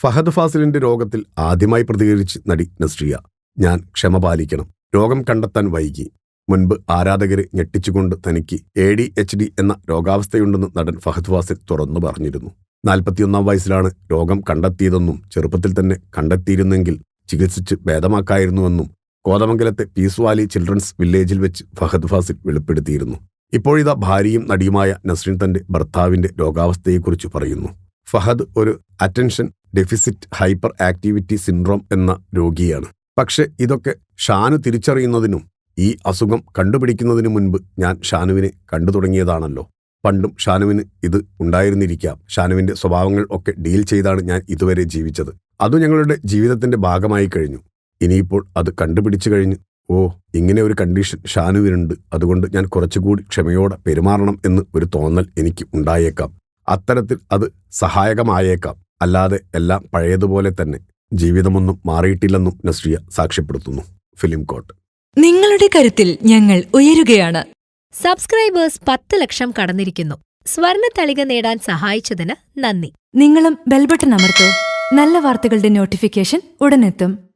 ഫഹദ് ഫാസിലിന്റെ രോഗത്തിൽ ആദ്യമായി പ്രതികരിച്ച് നടി നസ്രിയ. ഞാൻ ക്ഷമ പാലിക്കണം. രോഗം കണ്ടെത്താൻ വൈകി. മുൻപ് ആരാധകരെ ഞെട്ടിച്ചുകൊണ്ട് തനിക്ക് എ ഡി എച്ച് ഡി എന്ന രോഗാവസ്ഥയുണ്ടെന്ന് നടൻ ഫഹദ് ഫാസിൽ തുറന്നു പറഞ്ഞിരുന്നു. നാൽപ്പത്തിയൊന്നാം വയസ്സിലാണ് രോഗം കണ്ടെത്തിയതെന്നും ചെറുപ്പത്തിൽ തന്നെ കണ്ടെത്തിയിരുന്നെങ്കിൽ ചികിത്സിച്ച് ഭേദമാക്കായിരുന്നുവെന്നും കോതമംഗലത്തെ പീസ് വാലി ചിൽഡ്രൻസ് വില്ലേജിൽ വെച്ച് ഫഹദ് ഫാസിൽ വെളിപ്പെടുത്തിയിരുന്നു. ഇപ്പോഴിതാ ഭാര്യയും നടിയുമായ നസ്രിൻ തന്റെ ഭർത്താവിന്റെ രോഗാവസ്ഥയെക്കുറിച്ച് പറയുന്നു. ഫഹദ് ഒരു attention deficit hyperactivity syndrome എന്ന രോഗിയാണ്. പക്ഷെ ഇതൊക്കെ ഷാനു തിരിച്ചറിയുന്നതിനും ഈ അസുഖം കണ്ടുപിടിക്കുന്നതിനു മുൻപ് ഞാൻ ഷാനുവിനെ കണ്ടു തുടങ്ങിയതാണല്ലോ. പണ്ടും ഷാനുവിന് ഇത് ഉണ്ടായിരുന്നിരിക്കാം. ഷാനുവിന്റെ സ്വഭാവങ്ങൾ ഒക്കെ ഡീൽ ചെയ്താണ് ഞാൻ ഇതുവരെ ജീവിച്ചത്. അത് ഞങ്ങളുടെ ജീവിതത്തിന്റെ ഭാഗമായി കഴിഞ്ഞു. ഇനിയിപ്പോൾ അത് കണ്ടുപിടിച്ചു കഴിഞ്ഞു ഓ ഇങ്ങനെ ഒരു കണ്ടീഷൻ ഷാനുവിനുണ്ട്. അതുകൊണ്ട് ഞാൻ കുറച്ചുകൂടി ക്ഷമയോടെ പെരുമാറണം എന്ന് ഒരു തോന്നൽ എനിക്ക് ഉണ്ടായേക്കാം. അത്തരത്തിൽ അത് സഹായകമായേക്കാം. അല്ലാതെ എല്ലാം പഴയതുപോലെ തന്നെ. ജീവിതമൊന്നും മാറിയിട്ടില്ലെന്നും നസ്രിയ സാക്ഷ്യപ്പെടുത്തുന്നു. ഫിലിം കോട്ട്. നിങ്ങളുടെ കരുത്തിൽ ഞങ്ങൾ ഉയരുകയാണ്. സബ്സ്ക്രൈബേഴ്സ് പത്ത് ലക്ഷം കടന്നിരിക്കുന്നു. സ്വർണ തളിക നേടാൻ സഹായിച്ചതിന് നന്ദി. നിങ്ങളും ബെൽബട്ടൺ അമർത്തോ. നല്ല വാർത്തകളുടെ നോട്ടിഫിക്കേഷൻ ഉടനെത്തും.